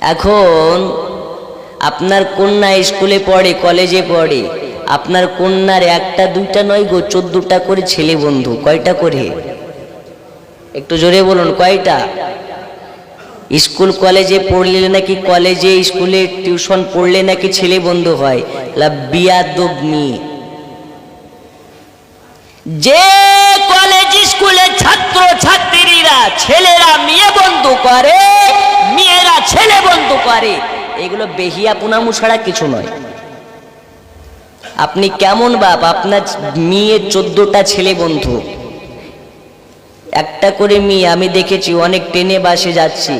এখন আপনার কন্যা স্কুলে পড়ে, কলেজে পড়ে, আপনার কন্যার একটা, দুইটা নয় গো, চোদ্দটা করে ছেলে বন্ধু, কয়টা করে? একটু জোরে বলুন, কয়টা? স্কুল, কলেজে পড়লে নাকি কলেজে, স্কুলে টিউশন পড়লে নাকি ছেলে বন্ধু হয়? বিয়াদব মেয়ে। যে কলেজ, স্কুলে ছাত্র ছাত্রীরা ছেলেরা মেয়ে বন্ধু করে মেয়েরা করে এগুলো বেহিয়া পুনামু ছাড়া কিছু নয়। আপনি কেমন বাপ? আপনার মেয়ে চোদ্দটা ছেলে বন্ধু। একটা করে মেয়ে, আমি দেখেছি, অনেক ট্রেনে বাসে যাচ্ছি।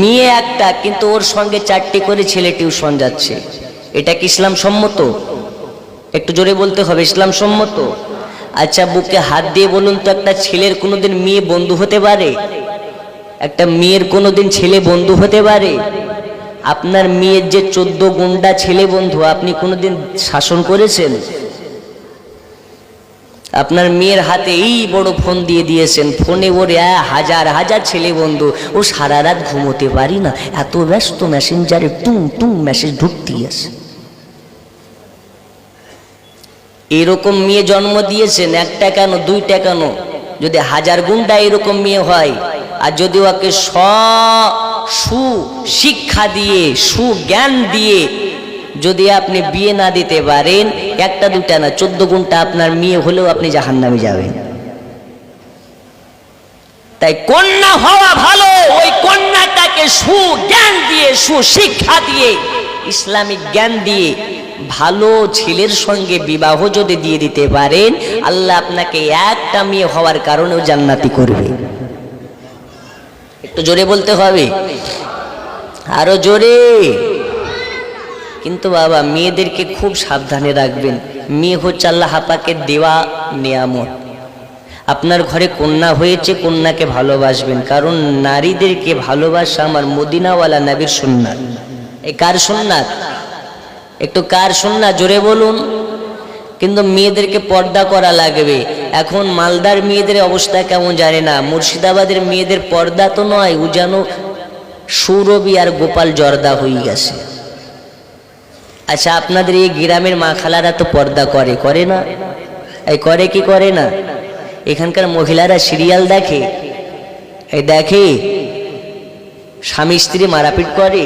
মেয়ে একটা, কিন্তু ওর সঙ্গে চারটি করে ছেলে টিউশন যাচ্ছে। এটা কি ইসলাম সম্মত? একটু জোরে বলতে হবে, ইসলাম সম্মত? আচ্ছা বুকে হাত দিয়ে বলুন তো, একটা ছেলের কোনোদিন মেয়ে বন্ধু হতে পারে? একটা মেয়ের কোনোদিন ছেলে বন্ধু হতে পারে? আপনার মেয়ের যে চোদ্দ গুন্ডা ছেলে বন্ধু, আপনি কোনোদিন শাসন করেছেন? আপনার মেয়ের হাতে এই বড় ফোন দিয়ে দিয়েছেন, ফোনে ওর হাজার হাজার ছেলে বন্ধু। ও সারা রাত ঘুমোতে পারি না, এত ব্যস্ত মেসেঞ্জারে টুং টুং মেসেজ ঢুকতেই আছে এরকম মেয়ে জন্ম দিয়েছেন একটা কেন, দুইটা কেন? যদি হাজার গুণটা এরকম মেয়ে হয় আর যদি ওকে স, সু শিক্ষা দিয়ে, সুজ্ঞান দিয়ে যদি আপনি বিয়ে না দিতে পারেন, একটা দুটা না, চোদ্দ গুণটা আপনার মেয়ে হলেও আপনি জাহান নামে যাবেন। তাই কন্যা হওয়া ভালো, ওই কন্যাটাকে সুজ্ঞান দিয়ে, সুশিক্ষা দিয়ে, ইসলামিক জ্ঞান দিয়ে ভালো ছেলের সঙ্গে বিবাহ যদি দিয়ে দিতে পারেন, আল্লাহ আপনাকে একটা মেয়ে হওয়ার কারণেও জান্নাতি করবে। একটু জোরে বলতে হবে? আরও জোরে। কিন্তু বাবা, মেয়েদেরকে খুব সাবধানে রাখবেন। মেয়ে হচ্ছে আল্লাহ হাপাকে দেওয়া নিয়ামত। আপনার ঘরে কন্যা হয়েছে, কন্যাকে ভালোবাসবেন। কারণ নারীদেরকে ভালোবাসা আমার মদিনাওয়ালা নবীর সুন্নাত। এ কার সুন্নাত? একটু কার সুন্নাত? জোরে বলুন। কিন্তু মেয়েদেরকে পর্দা করা লাগবে। এখন মালদার মেয়েদের অবস্থা কেমন জানে না। মুর্শিদাবাদের মেয়েদের পর্দা তো নয়, ও যেন সৌরবী আর গোপাল জর্দা হয়ে গেছে। আচ্ছা আপনাদের এই গ্রামের মা খালারা তো পর্দা করে করে না? এই করে কি করে না? এখানকার মহিলারা সিরিয়াল দেখে। এই দেখে, স্বামী স্ত্রী মারাপিট করে।